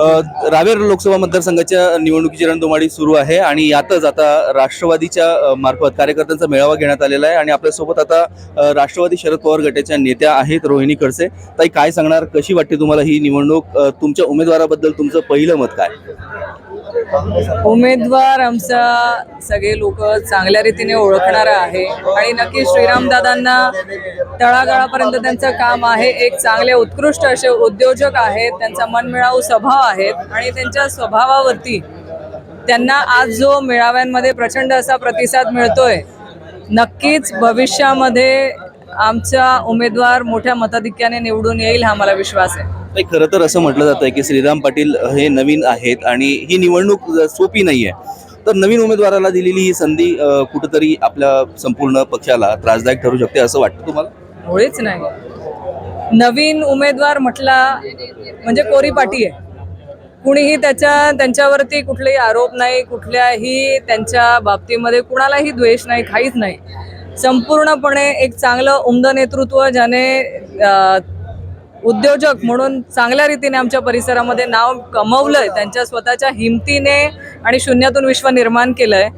रावेर लोकसभा मतदारसंघाच्या निवडणुकीची रणधुमाळी सुरू आहे आणि यातच आता राष्ट्रवादीच्या मार्फत कार्यकर्त्यांचा मेळावा घेण्यात आलेला आहे आणि आपल्यासोबत आता राष्ट्रवादी शरद पवार गटाच्या नेत्या आहेत रोहिणी खडसे. ताई काय सांगणार? कशी वाटते तुम्हाला ही निवडणूक? तुमच्या उमेदवाराबद्दल तुमचं पहिलं मत काय? उमेदवार आमचा सगळे लोक चांगल्या रीतीने ओळखणारा आहे. आणि नक्की श्रीरामदादांना तळागाळापर्यंत त्यांचं काम आहे. एक चांगले उत्कृष्ट असे उद्योजक आहेत. त्यांचा मनमिळावू स्वभाव आहेत आणि त्यांच्या स्वभावावरती त्यांना आज जो मेळाव्यांमध्ये प्रचंड असा प्रतिसाद मिळतोय नक्कीच भविष्यामध्ये आमचा उमेदवार मोठ्या मताधिक्याने निवडून येईल हा मला विश्वास आहे. खरं तर असं म्हटलं जातं की श्रीराम पाटील हे नवीन आहेत आणि ही निवडणूक सोपी नाही आहे तर नवीन उमेदवाराला दिलेली ही संधी अ, कुठंतरी आपल्या संपूर्ण पक्षाला त्रासदायक ठरू शकते असं वाटतं तुम्हाला? मुळीच नाही. नवीन उमेदवार म्हटला म्हणजे कोरी पाटी आहे. कुणीही त्याच्या त्यांच्यावरती कुठलेही आरोप नाही कुठल्याही त्यांच्या बाबतीमध्ये कुणालाही द्वेष नाही काहीच नाही. संपूर्णपणे एक चांगलं उमद नेतृत्व ज्याने उद्योजक म्हणून चांगल्या रीतीने आमच्या परिसरामध्ये नाव कमवलंय त्यांच्या स्वतःच्या हिमतीने आणि शून्यातून विश्व निर्माण केलंय.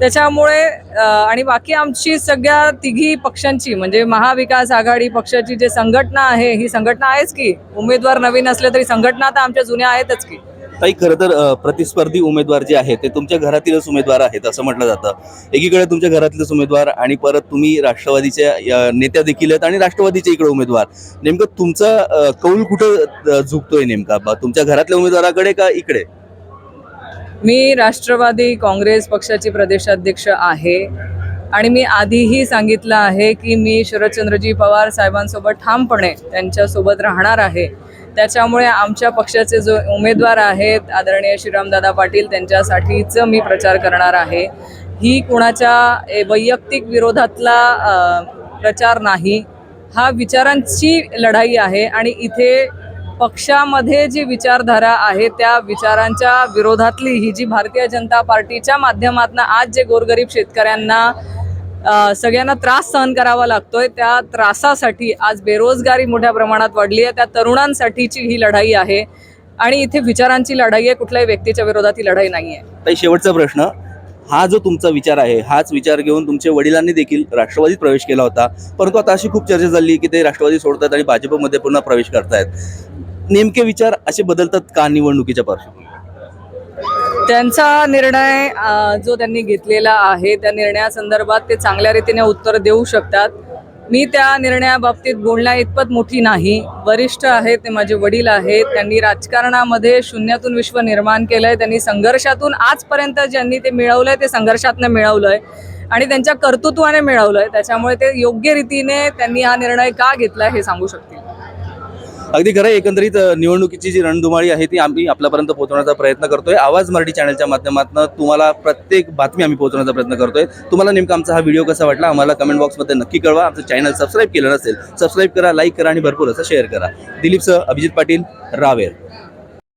त्याच्यामुळे आणि बाकी आमची सगळ्या तिघी पक्षांची म्हणजे महाविकास आघाडी पक्षाची जे संघटना आहे ही संघटना आहेच की उमेदवार नवीन असले तरी संघटना तर आमच्या जुन्या आहेतच की. ताई खरं तर प्रतिस्पर्धी उमेदवार जे आहेत ते तुमच्या घरातीलच उमेदवार आहेत असं म्हटलं जातं. एकीकडे तुमच्या घरातलेच उमेदवार आणि परत तुम्ही राष्ट्रवादीच्या नेत्या देखील आहेत आणि राष्ट्रवादीच्या इकडे उमेदवार. नेमकं तुमचा कौल कुठं झुकतोय नेमका? बा तुमच्या घरातल्या उमेदवाराकडे का इकडे? मी राष्ट्रवादी काँग्रेस पक्षाची प्रदेशाध्यक्ष आहे. आणि मी आधीही सांगितलं आहे की मी शरदचंद्रजी पवार साहेबांसोबत ठामपणे त्यांच्यासोबत राहणार आहे. त्याच्यामुळे आमच्या पक्षाचे जो उमेदवार आहेत आदरणीय श्रीरामदादा पाटील त्यांच्यासाठीच मी प्रचार करणार आहे. ही कुणाच्या वैयक्तिक विरोधातला प्रचार नाही. हा विचारांची लढाई आहे आणि इथे पक्षामध्ये जी विचारधारा आहे त्या विचारांच्या विरोधातली ही जी भारतीय जनता पार्टीच्या माध्यमातून आज जे गोरगरीब शेतकऱ्यांना सगळ्यांना त्रास सहन करावा लागतोय. त्या त्रासासाठी आज बेरोजगारी मोठ्या प्रमाणात वाढली आहे. त्या तरुणांसाठीची ही लढाई आहे. आणि इथे विचारांची लढाई आहे. कुठल्याही व्यक्तीच्या विरोधात ही लढाई नाही आहे शेवटचा प्रश्न. हा जो तुमचा विचार आहे हाच विचार घेऊन तुमच्या वडिलांनी देखील राष्ट्रवादीत प्रवेश केला होता. परंतु आता अशी खूप चर्चा झाली की ते राष्ट्रवादी सोडतात आणि भाजपमध्ये पुन्हा प्रवेश करतायत. नेमके विचार असे बदलतात का निवडणुकीच्या पार्श्वभूमीवर? त्यांचा निर्णय जो त्यांनी घेतलेला आहे त्या निर्णयासंदर्भात ते चांगल्या रीतीने उत्तर देऊ शकतात. मी त्या निर्णयाबाबतीत बोलण्या इतपत मोठी नाही. वरिष्ठ आहेत ते माझे वडील आहेत त्यांनी राजकारणामध्ये शून्यातून विश्व निर्माण केलं आहे त्यांनी संघर्षातून आजपर्यंत ज्यांनी ते मिळवलं आहे ते संघर्षातनं आहे आणि त्यांच्या कर्तृत्वाने मिळवलं आहे त्याच्यामुळे ते योग्य रीतीने त्यांनी हा निर्णय का घेतला हे सांगू शकतील. अगदी खरं एकंदरीत निवडणुकीची जी रणधुमाळी आहे ती आम्ही आपल्यापर्यंत पोहोचवण्याचा प्रयत्न करतोय. आवाज मराठी चॅनलच्या माध्यमातून तुम्हाला प्रत्येक बातमी आम्ही पोहोचवण्याचा प्रयत्न करतोय. तुम्हाला नेमका आमचा हा व्हिडिओ कसा वाटला आम्हाला कमेंट बॉक्समध्ये नक्की कळवा. आमचं चॅनल सबस्क्राईब केलं नसेल सबस्क्राईब करा लाईक करा आणि भरपूर असं शेअर करा. दिलीप सर अभिजित पाटील रावेर.